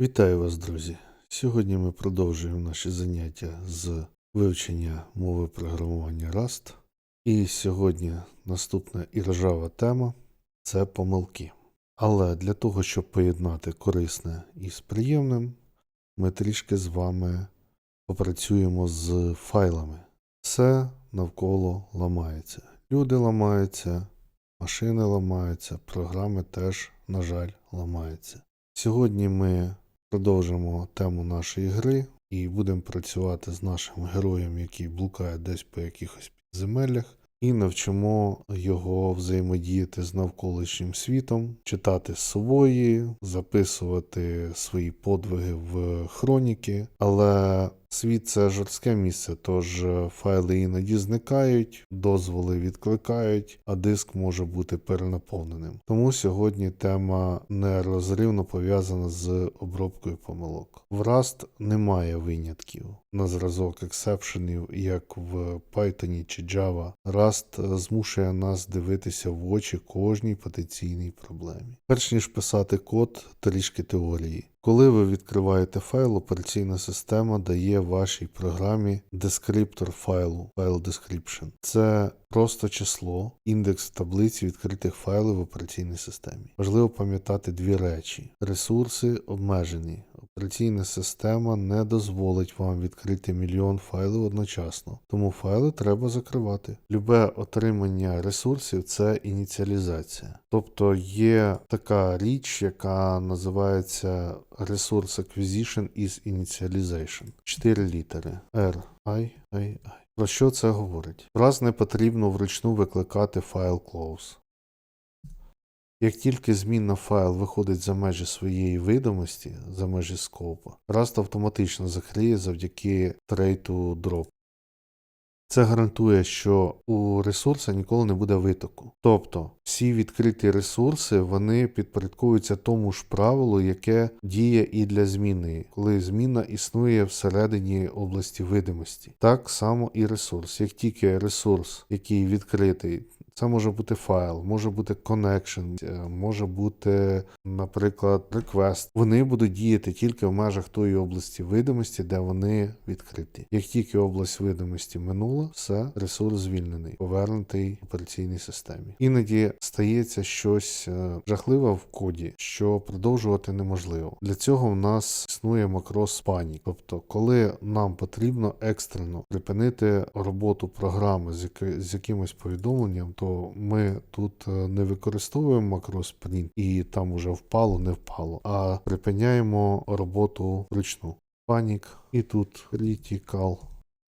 Вітаю вас, друзі! Сьогодні ми продовжуємо наші заняття з вивчення мови програмування Rust. І сьогодні наступна і ржава тема це помилки. Але для того, щоб поєднати корисне із приємним, ми трішки з вами попрацюємо з файлами. Все навколо ламається. Люди ламаються, машини ламаються, програми теж, на жаль, ламаються. Сьогодні ми продовжимо тему нашої гри і будемо працювати з нашим героєм, який блукає десь по якихось підземеллях, і навчимо його взаємодіяти з навколишнім світом, читати свої, записувати свої подвиги в хроніки. Але світ це жорстке місце, тож файли іноді зникають, дозволи відкликають, а диск може бути перенаповненим. Тому сьогодні тема нерозривно пов'язана з обробкою помилок. В Rust немає винятків на зразок ексепшенів, як в Python чи Java. Rust змушує нас дивитися в очі кожній потенційній проблемі. Перш ніж писати код, трішки теорії. Коли ви відкриваєте файл, операційна система дає вашій програмі дескриптор файлу, файл description. Це просто число, індекс таблиці відкритих файлів в операційній системі. Важливо пам'ятати дві речі: ресурси обмежені. Операційна система не дозволить вам відкрити мільйон файлів одночасно, тому файли треба закривати. Любе отримання ресурсів це ініціалізація. Тобто є така річ, яка називається Resource Acquisition is Initialization. Чотири літери R, I, I, I. Про що це говорить? Раз не потрібно вручну викликати файл close. Як тільки змінна файл виходить за межі своєї видимості, за межі скопу, Rust автоматично закриє завдяки трейту drop. Це гарантує, що у ресурса ніколи не буде витоку. Тобто всі відкриті ресурси вони підпорядковуються тому ж правилу, яке діє і для зміни, коли зміна існує всередині області видимості. Так само і ресурс. Як тільки ресурс, який відкритий, це може бути файл, може бути connection, е, може бути, наприклад, request. Вони будуть діяти тільки в межах тої області видимості, де вони відкриті. Як тільки область видимості минула, все, ресурс звільнений, повернутий операційній системі. Іноді стається щось е, жахливе в коді, що продовжувати неможливо. Для цього в нас існує макрос panic. Тобто, коли нам потрібно екстрено припинити роботу програми з якимось повідомленням, то ми тут е, не використовуємо макрос print і там уже впало, не впало, а припиняємо роботу вручну. Panic і тут critical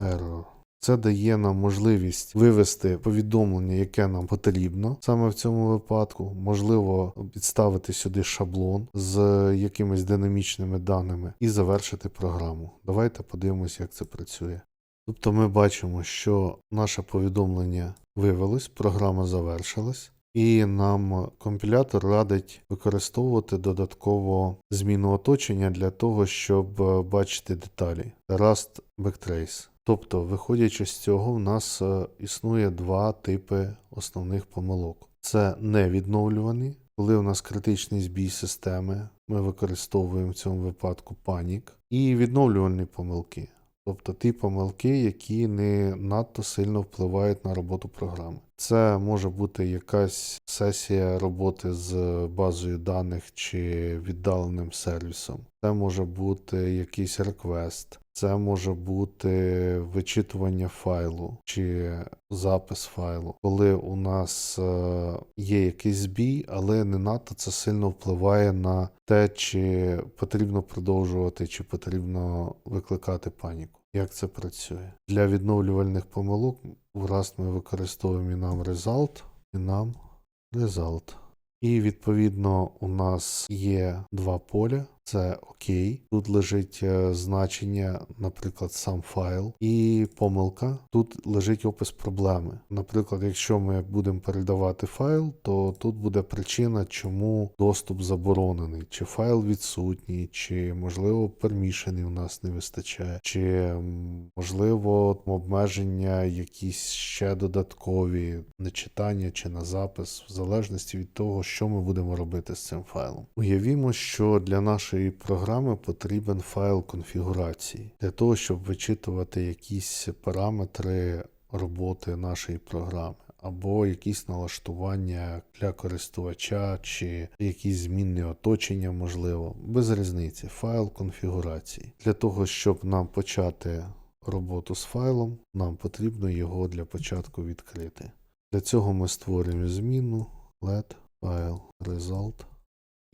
error. Це дає нам можливість вивести повідомлення, яке нам потрібно саме в цьому випадку. Можливо, підставити сюди шаблон з якимись динамічними даними і завершити програму. Давайте подивимось, як це працює. Тобто ми бачимо, що наше повідомлення вивелось, програма завершилась, і нам компілятор радить використовувати додатково зміну оточення для того, щоб е, бачити деталі. Rust Backtrace. Тобто, виходячи з цього, в нас е, існує два типи основних помилок: це невідновлювані, коли у нас критичний збій системи, ми використовуємо в цьому випадку панік, і відновлювальні помилки. Тобто ті помилки, які не надто сильно впливають на роботу програми. Це може бути якась сесія роботи з базою даних чи віддаленим сервісом. Це може бути якийсь реквест, це може бути вичитування файлу чи запис файлу, коли у нас е, є якийсь збій, але не надто це сильно впливає на те, чи потрібно продовжувати, чи потрібно викликати паніку. Як це працює? Для відновлювальних помилок враз ми використовуємо і нам result, нам result. І відповідно у нас є два поля. Це окей. Тут лежить е, значення, наприклад, сам файл, і помилка. Тут лежить опис проблеми. Наприклад, якщо ми будемо передавати файл, то тут буде причина, чому доступ заборонений, чи файл відсутній, чи можливо пермішенів у нас не вистачає, чи можливо обмеження якісь ще додаткові нечитання чи на запис, в залежності від того, що ми будемо робити з цим файлом. Уявімо, що для нашої нашої програми потрібен файл конфігурації для того, щоб вичитувати якісь параметри роботи нашої програми. Або якісь налаштування для користувача, чи якісь змінні оточення, можливо, без різниці. Файл конфігурації. Для того, щоб нам почати роботу з файлом, нам потрібно його для початку відкрити. Для цього ми створюємо зміну let file result.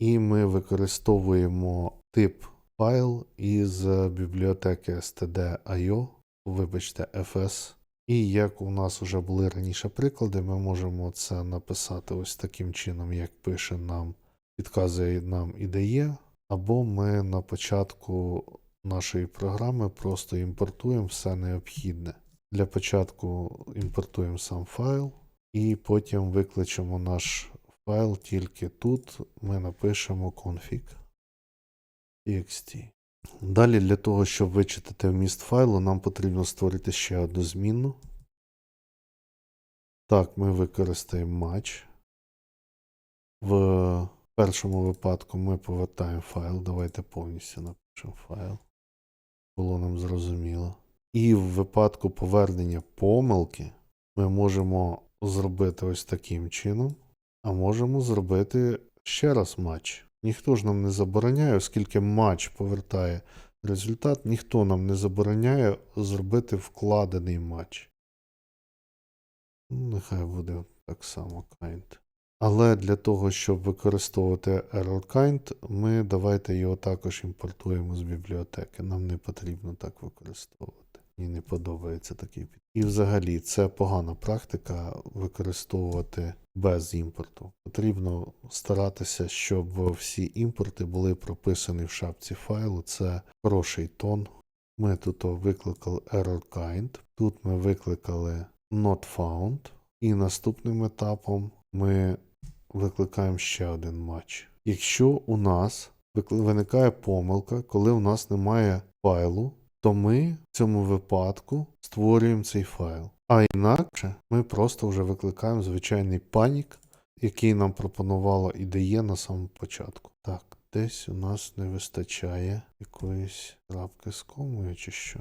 І ми використовуємо тип файл із бібліотеки std.io, вибачте, fs. І як у нас вже були раніше приклади, ми можемо це написати ось таким чином, як пише нам, підказує нам IDE, або ми на початку нашої програми просто імпортуємо все необхідне. Для початку імпортуємо сам файл, і потім викличемо наш файл тільки тут. Ми напишемо config txt. Далі для того, щоб вичитати вміст файлу, нам потрібно створити ще одну змінну. Так, ми використаємо match. В першому випадку ми повертаємо файл. Давайте повністю напишемо файл. Було нам зрозуміло. І в випадку повернення помилки ми можемо зробити ось таким чином, а можемо зробити ще раз матч. Ніхто ж нам не забороняє, оскільки матч повертає результат, ніхто нам не забороняє зробити вкладений матч. Ну, Нехай буде так само kind. Але для того, щоб використовувати error-kind, ми давайте його також імпортуємо з бібліотеки. Нам не потрібно так використовувати. Мені не подобається такий підхід. І взагалі це погана практика використовувати без імпорту. Потрібно старатися, щоб всі імпорти були прописані в шапці файлу. Це хороший тон. Ми тут викликали error-kind, тут ми викликали not found, і наступним етапом ми викликаємо ще один матч. Якщо у нас виникає помилка, коли у нас немає файлу, то ми в цьому випадку створюємо цей файл. А інакше ми просто вже викликаємо звичайний панік, який нам пропонувала IDE на самому початку. Так, десь у нас не вистачає якоїсь крапки з комою чи що.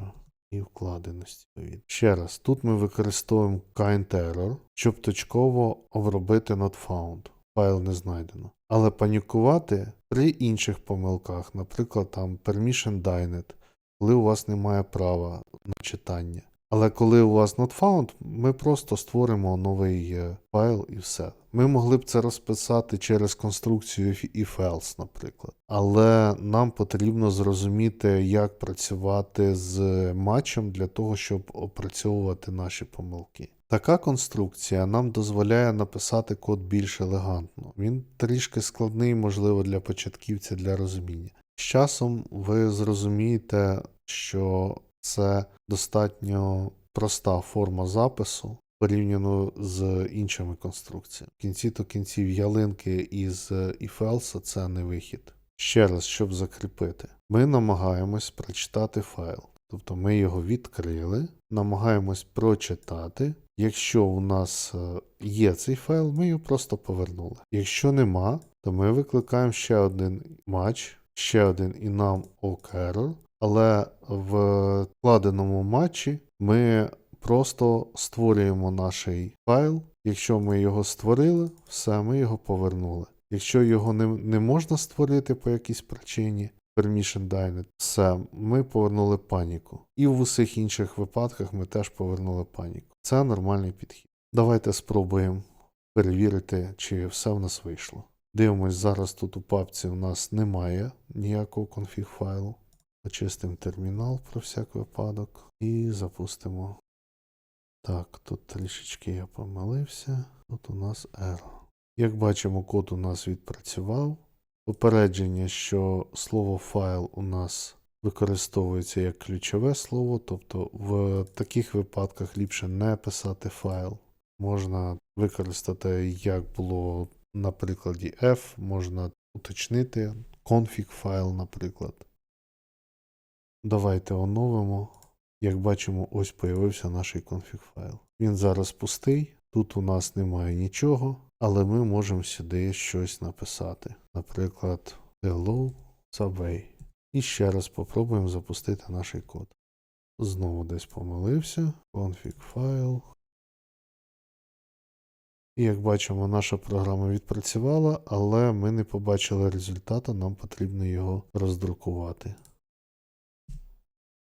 І вкладеності. Ще раз, тут ми використовуємо kind error, щоб точково обробити not found. Файл не знайдено. Але панікувати при інших помилках, наприклад, там permission denied, коли у вас немає права на читання. Але коли у вас not found, ми просто створимо новий е, файл і все. Ми могли б це розписати через конструкцію if else, наприклад. Але нам потрібно зрозуміти, як працювати з матчем для того, щоб опрацьовувати наші помилки. Така конструкція нам дозволяє написати код більш елегантно. Він трішки складний, можливо, для початківця для розуміння. З часом ви зрозумієте, що це достатньо проста форма запису порівняно з іншими конструкціями. В кінці то кінців ялинки із else це не вихід. Ще раз, щоб закріпити, ми намагаємось прочитати файл. Тобто ми його відкрили, намагаємось прочитати. Якщо у нас е, є цей файл, ми його просто повернули. Якщо нема, то ми викликаємо ще один матч, ще один і нам error, але в вкладеному матчі ми просто створюємо наш файл. Якщо ми його створили, все, ми його повернули. Якщо його не, не можна створити по якійсь причині, permission denied, все, ми повернули паніку. І в усіх інших випадках ми теж повернули паніку. Це нормальний підхід. Давайте спробуємо перевірити, чи все в нас вийшло. Дивимось, зараз тут у папці у нас немає ніякого конфіг файлу. Очистимо термінал про всяк випадок і запустимо. Так, тут трішечки я помилився. Тут у нас error. Як бачимо, код у нас відпрацював. Попередження, що слово файл у нас використовується як ключове слово, тобто в таких випадках ліпше не писати файл. Можна використати, як було на прикладі F, можна уточнити config файл, наприклад. Давайте оновимо. Як бачимо, ось появився наш config файл. Він зараз пустий, тут у нас немає нічого, але ми можемо сюди щось написати. Наприклад, hello Subway. І ще раз попробуємо запустити наш код. Знову десь помилився. Config файл. І як бачимо, наша програма відпрацювала, але ми не побачили результату, нам потрібно його роздрукувати.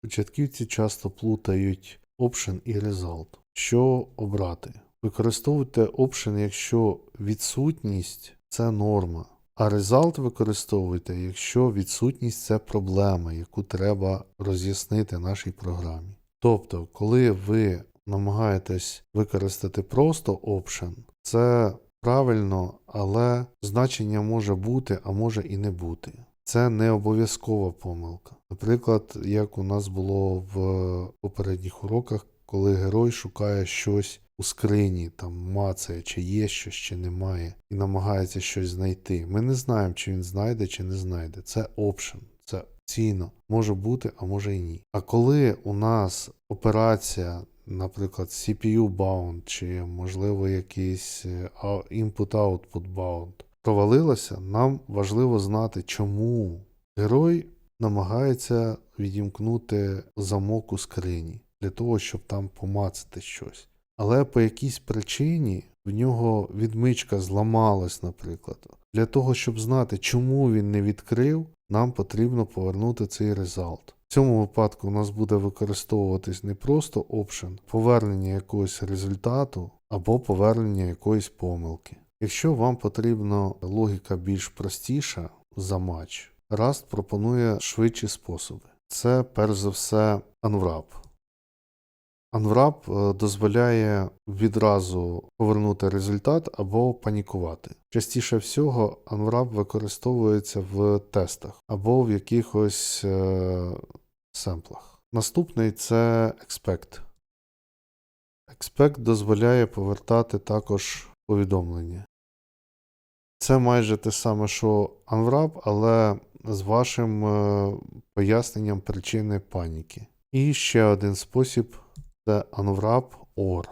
Початківці часто плутають option і result. Що обрати? Використовуйте option, якщо відсутність це норма, а result використовуйте, якщо відсутність це проблема, яку треба роз'яснити нашій програмі. Тобто, коли ви намагаєтесь використати просто option, це правильно, але значення може бути, а може і не бути. Це не обов'язкова помилка. Наприклад, як у нас було в попередніх уроках, коли герой шукає щось у скрині, там мацає, чи є щось, чи немає, і намагається щось знайти. Ми не знаємо, чи він знайде, чи не знайде. Це option, це опційно. Може бути, а може і ні. А коли у нас операція, наприклад, CPU bound, чи можливо якийсь е, input-output bound, провалилася, нам важливо знати, чому герой намагається відімкнути замок у скрині для того, щоб там помацати щось. Але по якійсь причині в нього відмичка зламалась, наприклад. Для того, щоб знати, чому він не відкрив, нам потрібно повернути цей результат. В цьому випадку у нас буде використовуватись не просто option, повернення якогось результату або повернення якоїсь помилки. Якщо вам потрібна логіка більш простіша за матч, Rust пропонує швидші способи. Це перш за все Unwrap. Unwrap е, дозволяє відразу повернути результат або панікувати. Частіше всього, Unwrap використовується в тестах або в якихось е, семплах. Наступний це Expect. Expect дозволяє повертати також повідомлення. Це майже те саме, що Unwrap, але з вашим е, поясненням причини паніки. І ще один спосіб це unwrap or.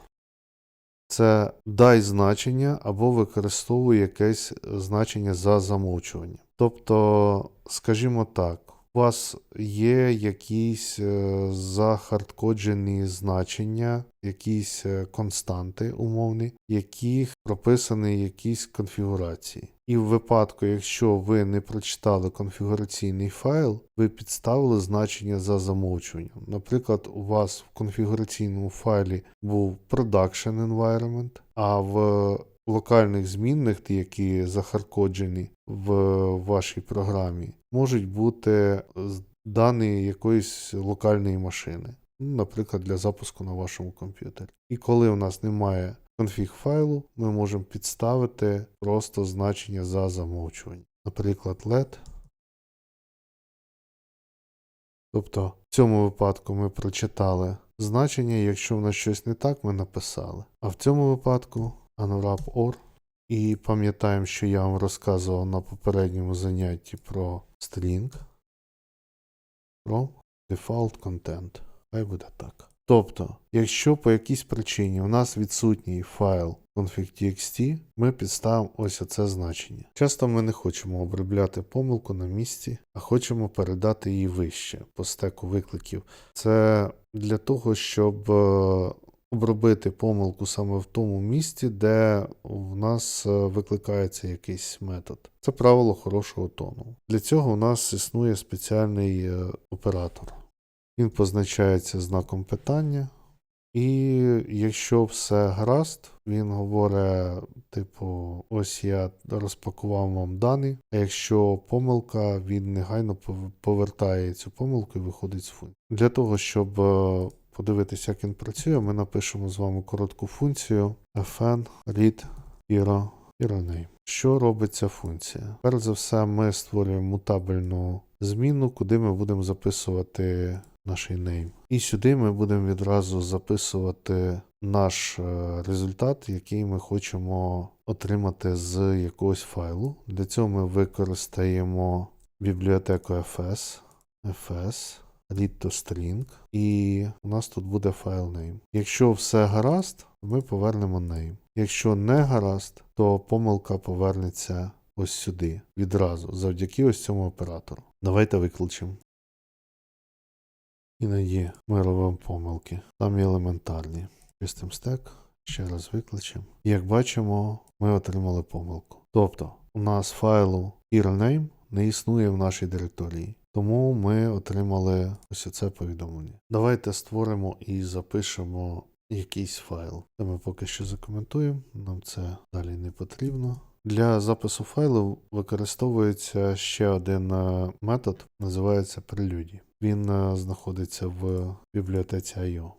Це дай значення або використовуй якесь значення за замовчування. Тобто, скажімо так, у вас є якісь е, захардкоджені значення, якісь е, константи умовні, яких прописані якісь конфігурації. І в випадку, якщо ви не прочитали конфігураційний файл, ви підставили значення за замовчуванням. Наприклад, у вас в конфігураційному файлі був production environment, а в локальних змінних, які захардкоджені в вашій програмі, можуть бути дані якоїсь локальної машини, наприклад, для запуску на вашому комп'ютері. І коли у нас немає конфіг файлу, ми можемо підставити просто значення за замовчування. Наприклад, let. Тобто, в цьому випадку ми прочитали значення, якщо в нас щось не так, ми написали. А в цьому випадку unwrap or. І пам'ятаємо, що я вам розказував на попередньому занятті про string, про default content. Хай буде так. Тобто, якщо по якійсь причині у нас відсутній файл config.txt, ми підставимо ось оце значення. Часто ми не хочемо обробляти помилку на місці, а хочемо передати її вище по стеку викликів. Це для того, щоб е, обробити помилку саме в тому місці, де в нас е, викликається якийсь метод. Це правило хорошого тону. Для цього у нас існує спеціальний е, оператор. Він позначається знаком питання. І якщо все гаразд, він говорить, типу, ось я розпакував вам дані. А якщо помилка, він негайно повертає цю помилку і виходить з функції. Для того, щоб е, подивитися, як він працює, ми напишемо з вами коротку функцію fn read hero name. Що робить ця функція? Перш за все, ми створюємо мутабельну зміну, куди ми будемо записувати наш name. І сюди ми будемо відразу записувати наш е, результат, який ми хочемо отримати з якогось файлу. Для цього ми використаємо бібліотеку fs, fs, read to string, і у нас тут буде файл name. Якщо все гаразд, ми повернемо name. Якщо не гаразд, то помилка повернеться ось сюди відразу, завдяки ось цьому оператору. Давайте викличемо. Іноді ми робимо помилки. Там є елементарні. Чистим стек, ще раз викличемо. Як бачимо, ми отримали помилку. Тобто, у нас файлу name не існує в нашій директорії. Тому ми отримали ось це повідомлення. Давайте створимо і запишемо якийсь файл. Це ми поки що закоментуємо, нам це далі не потрібно. Для запису файлу використовується ще один е, метод, називається прелюді. Він е, знаходиться в бібліотеці IO.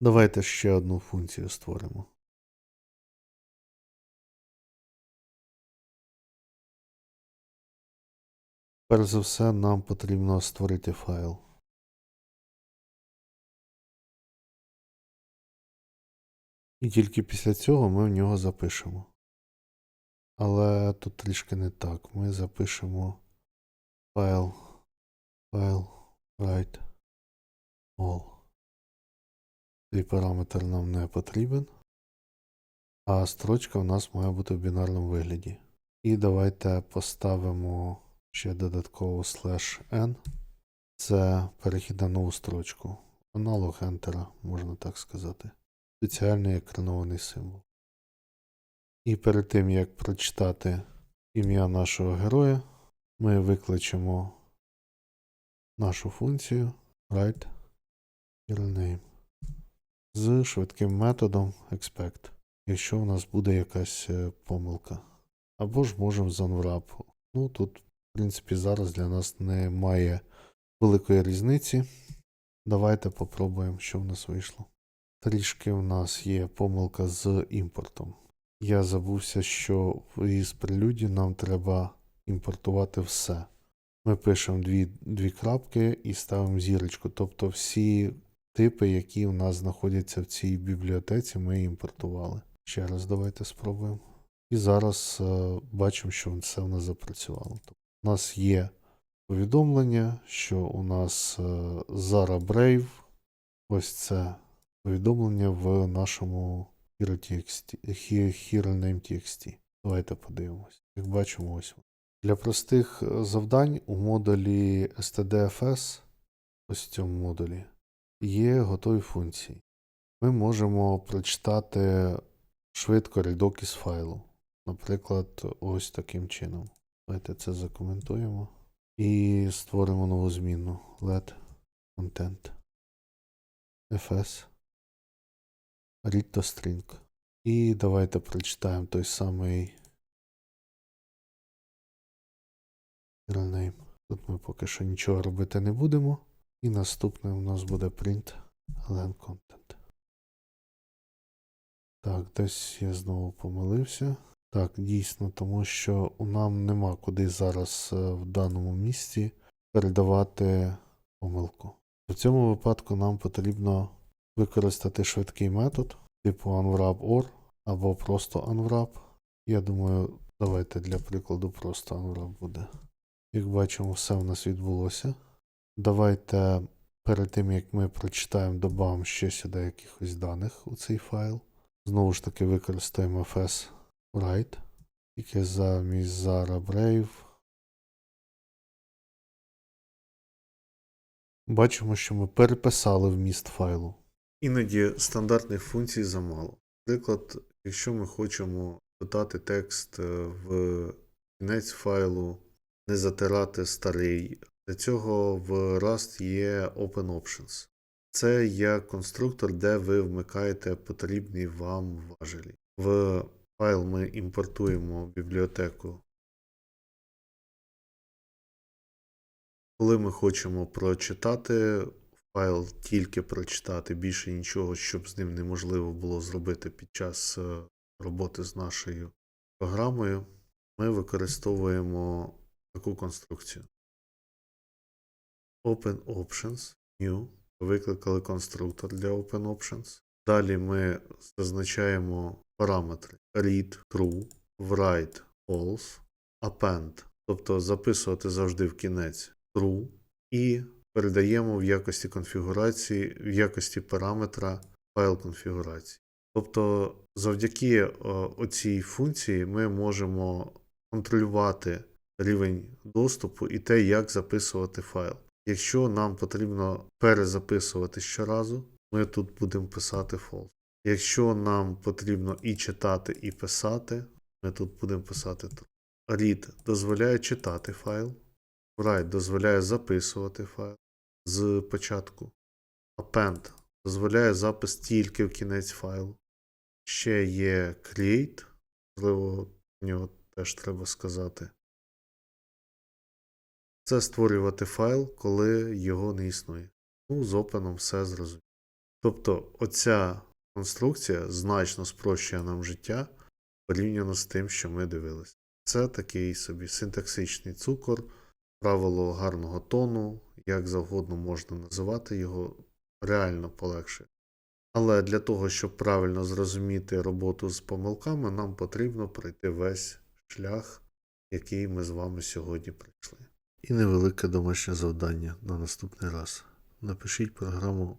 Давайте ще одну функцію створимо. Перш за все, нам потрібно створити файл. І тільки після цього ми в нього запишемо. Але тут трішки не так. Ми запишемо файл, файл, write, all. Цей параметр нам не потрібен. А строчка в нас має бути в бінарному вигляді. І давайте поставимо ще додатково slash n. Це перехід на нову строчку. Аналог Enter, можна так сказати. Спеціальний екранований символ. І перед тим, як прочитати ім'я нашого героя, ми викличемо нашу функцію write з швидким методом expect, якщо у нас буде якась е, помилка. Або ж можемо з unwrap. Ну тут, в принципі, зараз для нас немає великої різниці. Давайте попробуємо, що в нас вийшло. Трішки в нас є помилка з імпортом. Я забувся, що із прелюді нам треба імпортувати все. Ми пишемо дві, дві крапки і ставимо зірочку. Тобто всі типи, які у нас знаходяться в цій бібліотеці, ми імпортували. Ще раз давайте спробуємо. І зараз е, бачимо, що все в нас запрацювало. У нас є повідомлення, що у нас е, Zara Brave. Ось це повідомлення в нашому HeroName.txt. Давайте подивимось. Як бачимо, ось. Для простих е, завдань у модулі stdfs, ось в цьому модулі, є готові функції. Ми можемо прочитати швидко рядок із файлу. Наприклад, ось таким чином. Давайте це закоментуємо. І створимо нову зміну let content fs read to string. І давайте прочитаємо той самий name. Тут ми поки що нічого робити не будемо. І наступне у нас буде print len content. Так, десь я знову помилився. Так, дійсно, тому що нам нема куди зараз е, в даному місці передавати помилку. В цьому випадку нам потрібно використати швидкий метод типу unwrap or або просто unwrap. Я думаю, давайте для прикладу просто unwrap буде. Як бачимо, все в нас відбулося. Давайте перед тим, як ми прочитаємо, додамо ще сюди якихось даних у цей файл. Знову ж таки використаємо fs write, тільки замість Zara Brave. Бачимо, що ми переписали вміст файлу. Іноді стандартних функцій замало. Наприклад, якщо ми хочемо додати текст е, в кінець файлу, не затирати старий, для цього в Rust є Open Options. Це є конструктор, де ви вмикаєте потрібні вам важелі. В файл ми імпортуємо бібліотеку. Коли ми хочемо прочитати файл, тільки прочитати, більше нічого, щоб з ним неможливо було зробити під час е, роботи з нашою програмою, ми використовуємо таку конструкцію. Open Options, New. Викликали конструктор для Open Options. Далі ми зазначаємо параметри read true, write false, append, тобто записувати завжди в кінець true, і передаємо в якості конфігурації, в якості параметра файл конфігурації. Тобто, завдяки о, оцій функції ми можемо контролювати рівень доступу і те, як записувати файл. Якщо нам потрібно перезаписувати щоразу, ми тут будемо писати false. Якщо нам потрібно і читати, і писати, ми тут будемо писати true. Read дозволяє читати файл. Write дозволяє записувати файл з початку. Append дозволяє запис тільки в кінець файлу. Ще є create, можливо, про нього теж треба сказати. Це створювати файл, коли його не існує. Ну, з Open все зрозуміло. Тобто, оця конструкція значно спрощує нам життя порівняно з тим, що ми дивилися. Це такий собі синтаксичний цукор, правило гарного тону, як завгодно можна називати його, реально полегшує. Але для того, щоб правильно зрозуміти роботу з помилками, нам потрібно пройти весь шлях, який ми з вами сьогодні пройшли. І невелике домашнє завдання на наступний раз. Напишіть програму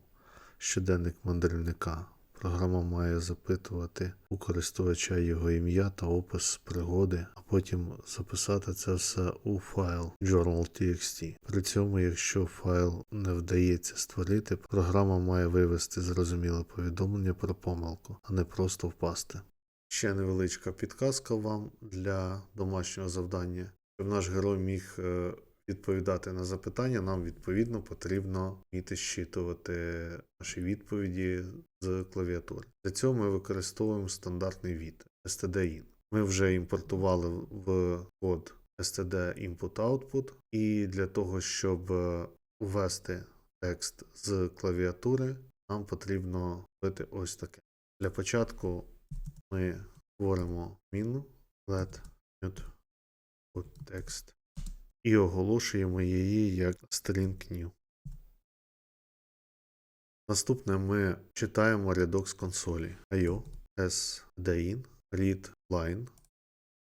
щоденник мандрівника. Програма має запитувати у користувача його ім'я та опис пригоди, а потім записати це все у файл journal.txt. При цьому, якщо файл не вдається створити, програма має вивести зрозуміле повідомлення про помилку, а не просто впасти. Ще невеличка підказка вам для домашнього завдання. Щоб наш герой міг е, відповідати на запитання, нам відповідно потрібно вміти щитувати наші відповіді з клавіатури. Для цього ми використовуємо стандартний від stdin. Ми вже імпортували в код std input-output, і для того, щоб ввести текст з клавіатури, нам потрібно робити ось таке. Для початку ми створимо міну let text і оголошуємо її як string new. Наступне ми читаємо рядок з консолі IO s in read line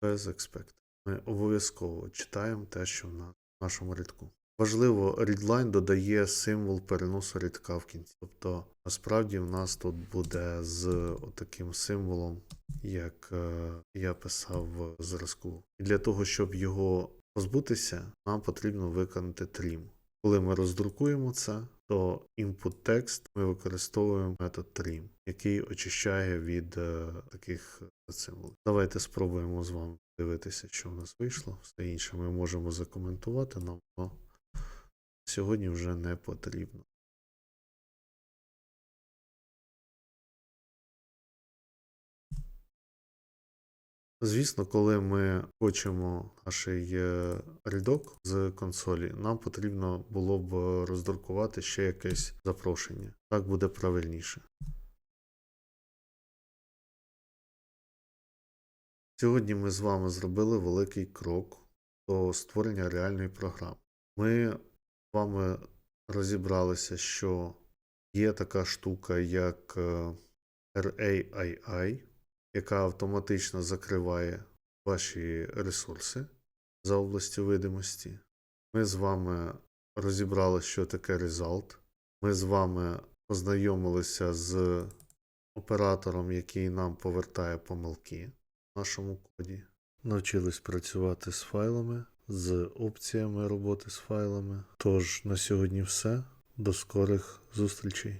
без expect. Ми обов'язково читаємо те, що в на- нашому рядку. Важливо, readline додає символ переносу рядка в кінці. Тобто, насправді, в нас тут буде з таким символом, як е, я писав в зразку. І для того, щоб його позбутися, нам потрібно виконати trim. Коли ми роздрукуємо це, то input text ми використовуємо метод trim, який очищає від е, таких символів. Давайте спробуємо з вами дивитися, що в нас вийшло. Все інше ми можемо закоментувати, нам сьогодні вже не потрібно. Звісно, коли ми хочемо наш рядок з консолі, нам потрібно було б роздрукувати ще якесь запрошення. Так буде правильніше. Сьогодні ми з вами зробили великий крок до створення реальної програми. Ми з вами розібралися, що є така штука, як е, RAII, яка автоматично закриває ваші ресурси за областю видимості. Ми з вами розібрали, що таке result. Ми з вами познайомилися з оператором, який нам повертає помилки в нашому коді. Навчились працювати з файлами, з опціями роботи з файлами. Тож на сьогодні все. До скорих зустрічей.